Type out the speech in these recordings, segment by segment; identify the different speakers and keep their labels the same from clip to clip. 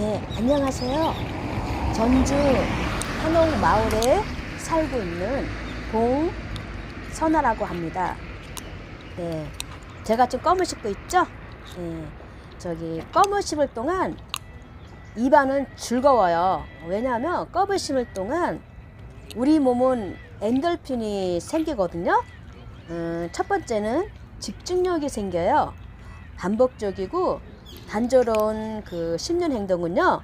Speaker 1: 네, 안녕하세요. 전주 한옥 마을에 살고 있는 봉선아라고 합니다. 네, 제가 지금 껌을 씹고 있죠? 네, 저기 껌을 씹을 동안 입안은 즐거워요. 왜냐하면 껌을 씹을 동안 우리 몸은 엔돌핀이 생기거든요. 음, 첫 번째는 집중력이 생겨요. 반복적이고 단조로운 그 씹는 행동은요,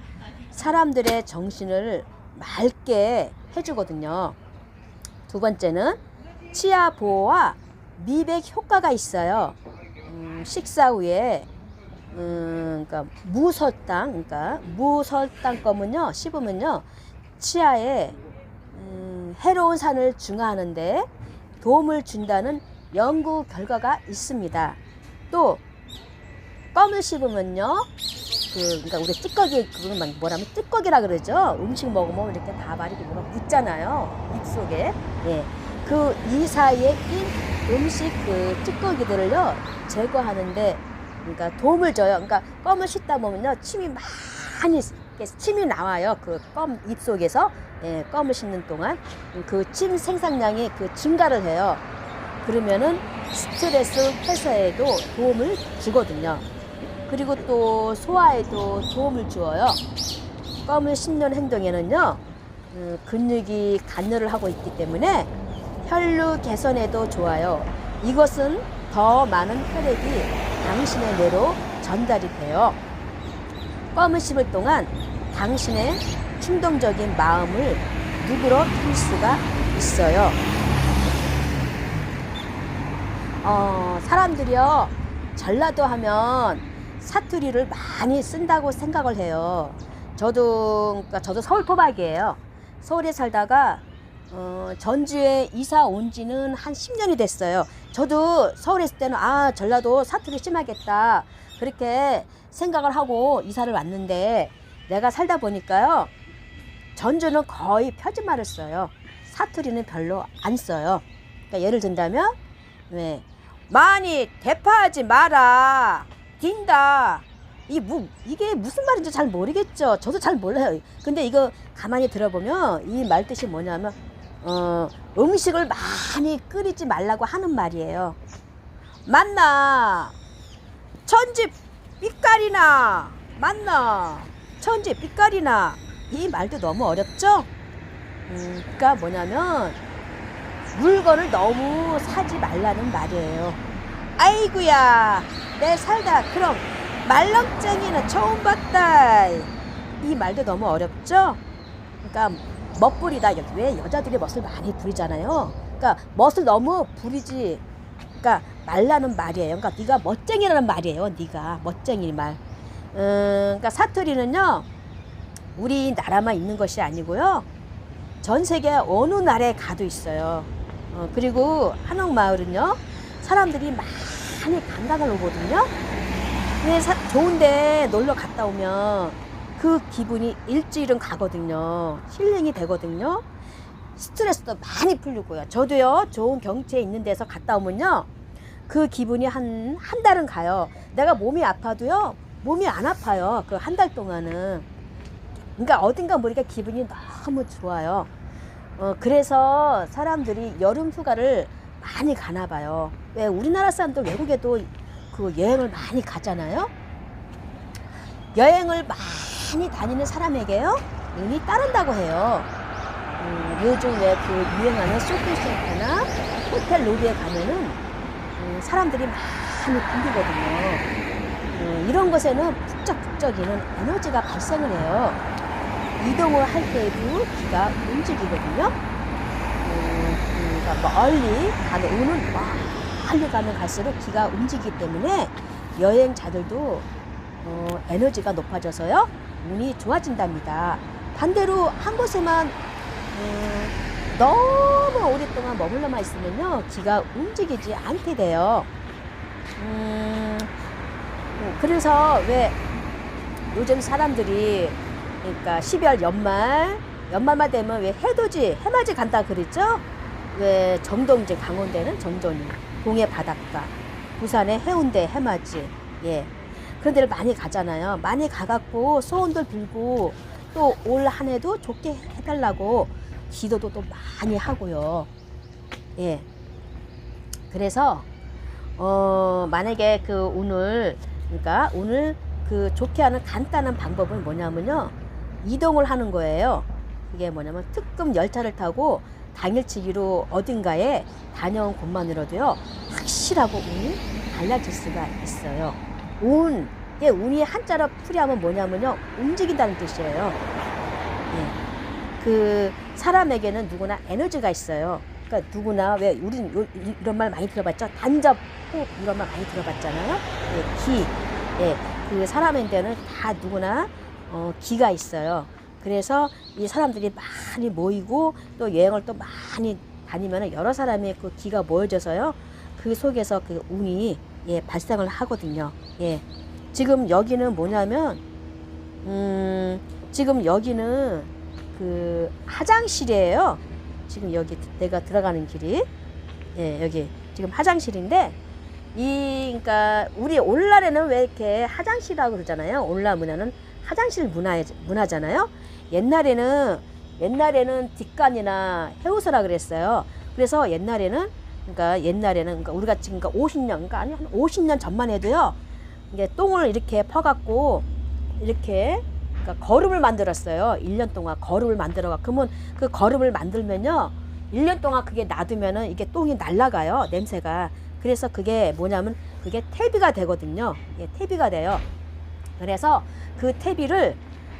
Speaker 1: 사람들의 정신을 맑게 해주거든요. 두 번째는 치아 보호와 미백 효과가 있어요. 음, 식사 후에 음, 그러니까 무설탕, 그러니까 무설탕 껌은요 씹으면요 치아에 음, 해로운 산을 중화하는데 도움을 준다는 연구 결과가 있습니다. 또 껌을 씹으면요, 그 그러니까 우리 찌꺼기 막 뭐라면 찌꺼기라 그러죠. 음식 먹으면 이렇게 다 말이 뭐가 묻잖아요, 입 속에. 예, 그 이 사이에 낀 음식 그 찌꺼기들을요 제거하는데 그러니까 도움을 줘요. 그러니까 껌을 씹다 보면요 침이 많이 침이 나와요. 그 껌 입 속에서 예, 껌을 씹는 동안 그 침 생산량이 그 증가를 해요. 그러면은 스트레스 해소에도 도움을 주거든요. 그리고 또 소화에도 도움을 주어요. 껌을 씹는 행동에는요, 음, 근육이 간혈을 하고 있기 때문에 혈류 개선에도 좋아요. 이것은 더 많은 혈액이 당신의 뇌로 전달이 돼요. 껌을 씹을 동안 당신의 충동적인 마음을 누그러 틀 수가 있어요. 어, 사람들이요, 전라도 하면 사투리를 많이 쓴다고 생각을 해요. 저도, 그러니까 저도 서울 토박이에요. 서울에 살다가, 어, 전주에 이사 온 지는 한 10년이 됐어요. 저도 서울에 있을 때는, 아, 전라도 사투리 심하겠다. 그렇게 생각을 하고 이사를 왔는데, 내가 살다 보니까요, 전주는 거의 표준말을 써요. 사투리는 별로 안 써요. 그러니까 예를 든다면, 네. 많이 대파하지 마라. 딘다. 이 무, 이게 무슨 말인지 잘 모르겠죠. 저도 잘 몰라요. 근데 이거 가만히 들어보면 이 말 뜻이 뭐냐면, 어, 음식을 많이 끓이지 말라고 하는 말이에요. 맞나? 천지 삐까리나? 맞나? 천지 삐까리나? 이 말도 너무 어렵죠? 음, 그니까 뭐냐면, 물건을 너무 사지 말라는 말이에요. 아이구야, 내 살다. 그럼 말렁쟁이는 처음 봤다. 이 말도 너무 어렵죠? 그러니까 멋부리다. 여기 왜 여자들이 멋을 많이 부리잖아요. 그러니까 멋을 너무 부리지. 그러니까 말라는 말이에요. 그러니까 네가 멋쟁이라는 말이에요. 네가 멋쟁이 말. 음, 그러니까 사투리는요. 우리나라만 있는 것이 아니고요. 전 세계 어느 나라에 가도 있어요. 어, 그리고 한옥마을은요, 사람들이 많이 관광을 오거든요. 근데 사- 좋은데 놀러 갔다 오면 그 기분이 일주일은 가거든요. 힐링이 되거든요. 스트레스도 많이 풀리고요. 저도요, 좋은 경치에 있는 데서 갔다 오면요, 그 기분이 한, 한 달은 가요. 내가 몸이 아파도요, 몸이 안 아파요. 그 한 달 동안은. 그러니까 어딘가 모르게 기분이 너무 좋아요. 어, 그래서 사람들이 여름 휴가를 많이 가나 봐요. 왜 우리나라 사람도 외국에도 그 여행을 많이 가잖아요. 여행을 많이 다니는 사람에게요, 운이 따른다고 해요. 음, 요즘 왜그 유행하는 쇼핑센터나 호텔 로비에 가면은 음, 사람들이 많이 붐비거든요. 음, 이런 것에는 북적북적이는 에너지가 발생을 해요. 이동을 할 때에도 기가 움직이거든요. 음, 그러니까 멀리 가면 운은 멀리 가면 갈수록 기가 움직이기 때문에 여행자들도 어, 에너지가 높아져서요 운이 좋아진답니다. 반대로 한 곳에만 음, 너무 오랫동안 머물러만 있으면요 기가 움직이지 않게 돼요. 음, 그래서 왜 요즘 사람들이 그러니까 12월 연말 연말만 되면 왜 해돋이 해맞이 간다 그랬죠? 왜 정동진 강원도에는 정전이 동해 바닷가 부산의 해운대 해맞이 예 그런 데를 많이 가잖아요. 많이 가갖고 소원들 빌고 또 올 한 해도 좋게 해달라고 기도도 또 많이 하고요. 예. 그래서 어 만약에 그 오늘 그러니까 오늘 그 좋게 하는 간단한 방법은 뭐냐면요 이동을 하는 거예요. 그게 뭐냐면 특급 열차를 타고 당일치기로 어딘가에 다녀온 것만으로도요 확실하고 운이 달라질 수가 있어요. 운, 이게 운이 한자로 풀이하면 뭐냐면요 움직인다는 뜻이에요. 예. 그 사람에게는 누구나 에너지가 있어요. 그러니까 누구나 왜 우리는 요- 이- 이런 말 많이 들어봤죠? 단접, 호흡 이런 말 많이 들어봤잖아요. 예, 기, 예, 그 사람한테는 다 누구나 어, 기가 있어요. 그래서 이 사람들이 많이 모이고 또 여행을 또 많이 다니면 여러 사람의 그 기가 모여져서요. 그 속에서 그 운이 예, 발생을 하거든요. 예. 지금 여기는 뭐냐면 음, 지금 여기는 그 화장실이에요. 지금 여기 내가 들어가는 길이 예, 여기 지금 화장실인데 이 그러니까 우리 오늘날에는 왜 이렇게 화장실이라고 그러잖아요. 오늘날 문화는 화장실 문화 문화잖아요. 옛날에는 옛날에는 뒷간이나 해우소라 그랬어요. 그래서 옛날에는 그러니까 옛날에는 그러니까 우리가 지금 그러니까 50년 그러니까 아니 한 50년 전만 해도요. 이게 똥을 이렇게 퍼갖고 이렇게 그러니까 거름을 만들었어요. 1년 동안 거름을 만들어가. 그러면 그 거름을 만들면요. 1년 동안 그게 놔두면은 이게 똥이 날라가요. 냄새가. 그래서 그게 뭐냐면 그게 퇴비가 되거든요. 예, 퇴비가 돼요. 그래서 그 퇴비를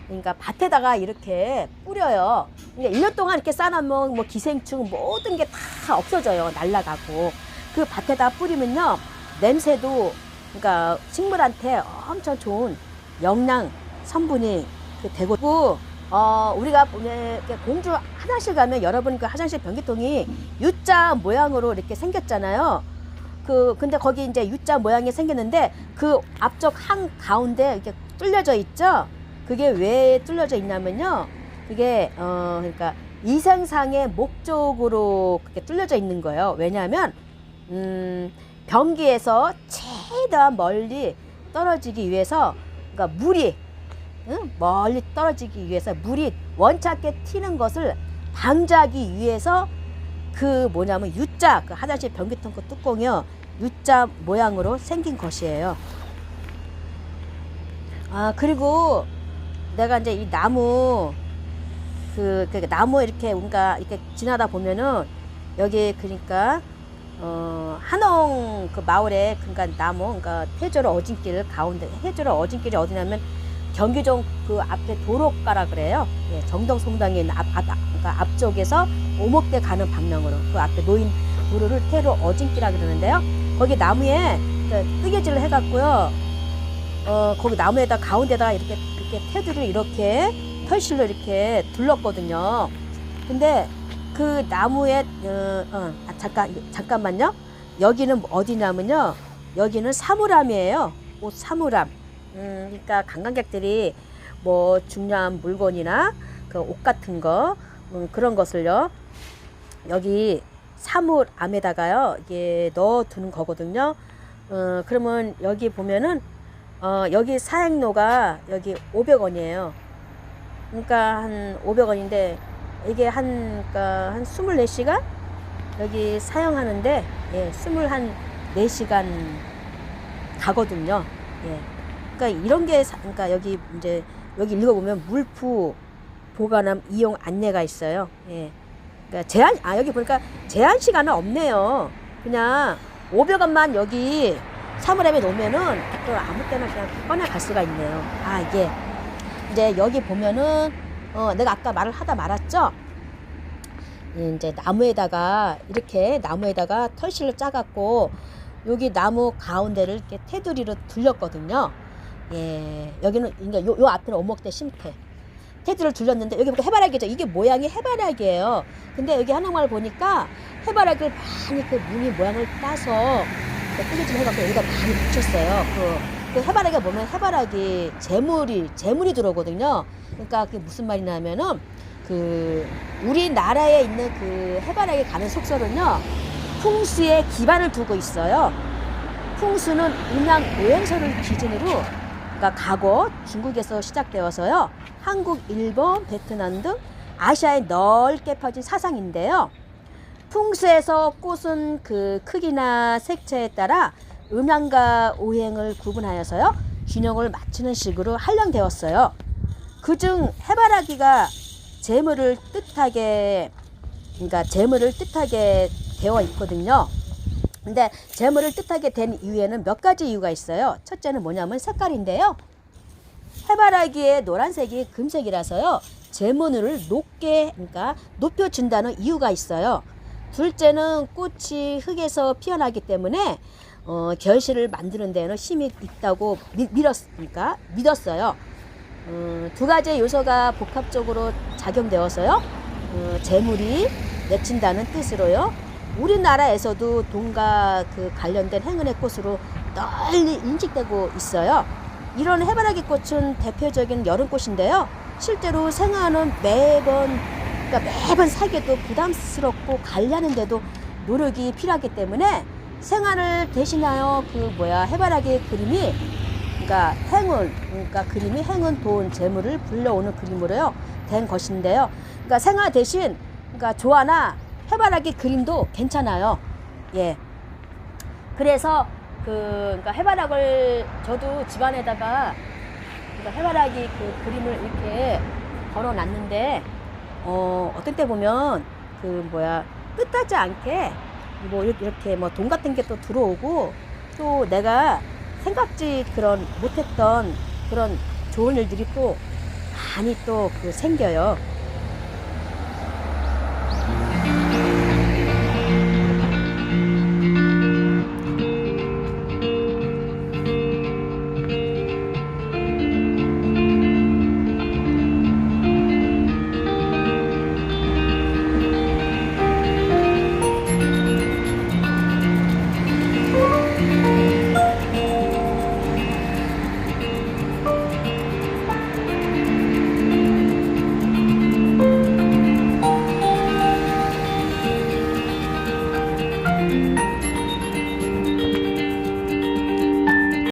Speaker 1: 그러니까 밭에다가 이렇게 뿌려요. 그러니까 1년 동안 이렇게 쌓아놓으면 뭐 기생충 모든 게 다 없어져요. 날라가고. 그 밭에다 뿌리면요. 냄새도 그러니까 식물한테 엄청 좋은 영양 성분이 그 되고 어 우리가 보면 공주 화장실 가면 여러분 그 화장실 변기통이 U자 모양으로 이렇게 생겼잖아요. 그 근데 거기 이제 U자 모양이 생겼는데 그 앞쪽 한 가운데 이렇게 뚫려져 있죠. 그게 왜 뚫려져 있냐면요. 그게 어 그러니까 이생상의 목적으로 그렇게 뚫려져 있는 거예요. 왜냐하면 음 변기에서 최대한 멀리 떨어지기 위해서 그러니까 물이 응? 멀리 떨어지기 위해서 물이 원착게 튀는 것을 방지하기 위해서 그 뭐냐면 U자 그 화장실 변기통 그 뚜껑이요 U자 모양으로 생긴 것이에요. 아 그리고 내가 이제 이 나무 그, 그 나무 이렇게 뭔가 이렇게 지나다 보면은 여기 그러니까 어 한옥 그 마을에 그러니까 나무 그러니까 태조로 어진길 가운데 태조로 어진길이 어디냐면 경기종 그 앞에 도로가라 그래요. 예, 정덕송당에 있는 앞, 앞, 그러니까 앞쪽에서 오목대 가는 방향으로 그 앞에 놓인 도로를 태로 어진길이라 그러는데요. 거기 나무에 그 뜨개질을 해갖고요. 어 거기 나무에다 가운데다가 이렇게 이렇게 테두리를 이렇게 털실로 이렇게 둘렀거든요. 근데 그 나무에 어, 어 아, 잠깐 잠깐만요. 여기는 어디냐면요. 여기는 사물함이에요. 옷 사물함. 음, 그러니까 관광객들이 뭐 중요한 물건이나 그 옷 같은 거 음, 그런 것을요. 여기 사물함에다가요. 이게 넣어 두는 거거든요. 어, 그러면 여기 보면은 어, 여기 사행료가 여기 500원이에요. 그러니까 한 500원인데 이게 한, 그러니까 한 24시간 여기 사용하는데 예, 24시간 가거든요. 예. 그러니까 이런 게 사- 그러니까 여기 이제 여기 읽어보면 물품 보관함 이용 안내가 있어요. 예. 그러니까 제한 아 여기 보니까 제한 시간은 없네요. 그냥 500원만 여기 사물함에 놓으면은 또 아무 때나 그냥 꺼내 갈 수가 있네요. 아 이게 이제 여기 보면은 어 내가 아까 말을 하다 말았죠. 이제 나무에다가 이렇게 나무에다가 털실을 짜갖고 여기 나무 가운데를 이렇게 테두리로 둘렸거든요. 예, 여기는 그러니까 요, 요 앞에는 오목대 심태. 테두리를 둘렸는데 여기 보니까 해바라기죠. 이게 모양이 해바라기예요. 근데 여기 한옥마을 보니까 해바라기를 많이 그 무늬 모양을 따서 뜨개질 해갖고 여기다 많이 붙였어요. 그, 그 해바라기가 보면 해바라기 재물이 재물이 들어오거든요. 그러니까 그게 무슨 말이냐면은 그 우리나라에 있는 그 해바라기 가는 속설은요 풍수에 기반을 두고 있어요. 풍수는 음양 오행설을 기준으로 그러니까 과거 중국에서 시작되어서요. 한국, 일본, 베트남 등 아시아에 넓게 퍼진 사상인데요. 풍수에서 꽃은 그 크기나 색채에 따라 음양과 오행을 구분하여서요. 균형을 맞추는 식으로 한량되었어요. 그중 해바라기가 재물을 뜻하게 그러니까 재물을 뜻하게 되어 있거든요. 근데 재물을 뜻하게 된 이유에는 몇 가지 이유가 있어요. 첫째는 뭐냐면 색깔인데요. 해바라기의 노란색이 금색이라서요. 재물을 높게 그러니까 높여준다는 이유가 있어요. 둘째는 꽃이 흙에서 피어나기 때문에 어, 결실을 만드는 데는 힘이 있다고 미, 믿었으니까 믿었어요. 어, 두 가지 요소가 복합적으로 작용되어서요. 어, 재물이 맺힌다는 뜻으로요. 우리나라에서도 동과 그 관련된 행운의 꽃으로 널리 인식되고 있어요. 이런 해바라기 꽃은 대표적인 여름꽃인데요. 실제로 생화는 매번 그러니까 매번 사기도 부담스럽고 관리하는데도 노력이 필요하기 때문에 생화를 대신하여 그 뭐야 해바라기 그림이 그러니까 행운 그러니까 그림이 행운 돈 재물을 불러오는 그림으로요 된 것인데요. 그러니까 생화 대신 그러니까 조화나 해바라기 그림도 괜찮아요. 예. 그래서 그 그러니까 해바락을 저도 집안에다가 그러니까 해바라기 그 그림을 이렇게 걸어 놨는데 어 어떤 때 보면 그 뭐야 뜻하지 않게 뭐 이렇게 뭐 돈 같은 게 또 들어오고 또 내가 생각지 그런 못했던 그런 좋은 일들이 또 많이 또 그 생겨요.